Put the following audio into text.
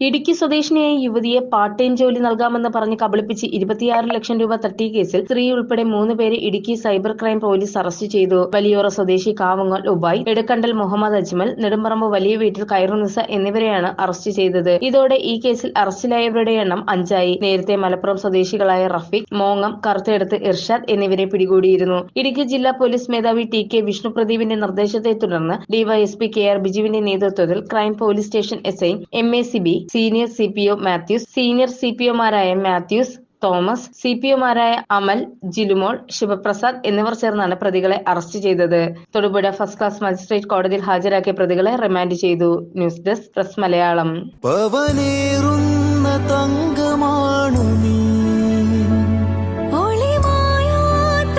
ഇടുക്കി സ്വദേശിനിയായ യുവതിയെ part time ജോലി നൽകാമെന്ന് പറഞ്ഞ് കബളിപ്പിച്ച് ഇരുപത്തിയാറ് ലക്ഷം രൂപ തട്ടിയ കേസിൽ സ്ത്രീ ഉൾപ്പെടെ മൂന്ന് പേരെ Idukki cyber crime police arrest ചെയ്തു. വലിയോറ സ്വദേശി കാവങ്ങൽ ഉബായ് എടക്കണ്ടൽ മുഹമ്മദ് അജ്മൽ നെടുമ്പറമ്പ് വലിയ വീട്ടിൽ കൈറുനിസ എന്നിവരെയാണ് അറസ്റ്റ് ചെയ്തത്. ഇതോടെ ഈ കേസിൽ അറസ്റ്റിലായവരുടെ എണ്ണം അഞ്ചായി. നേരത്തെ മലപ്പുറം സ്വദേശികളായ റഫീഖ് മോങ്ങം കറുത്തെടുത്ത് ഇർഷാദ് എന്നിവരെ പിടികൂടിയിരുന്നു. ഇടുക്കി ജില്ലാ പോലീസ് മേധാവി ടി കെ വിഷ്ണുപ്രദീപിന്റെ നിർദ്ദേശത്തെ തുടർന്ന് ഡിവൈഎസ്പി കെ ആർ ബിജുവിന്റെ നേതൃത്വത്തിൽ crime police station S M A C B senior C P O Mathews senior C P ഒമാരായ Mathews Thomas C P ഒമാരായ അമൽ ജിലുമോൾ ശിവപ്രസാദ് എന്നിവർ ചേർന്നാണ് പ്രതികളെ അറസ്റ്റ് ചെയ്തത്. തൊടുപുഴ ഫസ്റ്റ് ക്ലാസ് മജിസ്ട്രേറ്റ് കോടതിയിൽ ഹാജരാക്കിയ പ്രതികളെ റിമാൻഡ് ചെയ്തു. News desk press Malayalam. തങ്കമാണു നീ. ഒളിമായാത്ത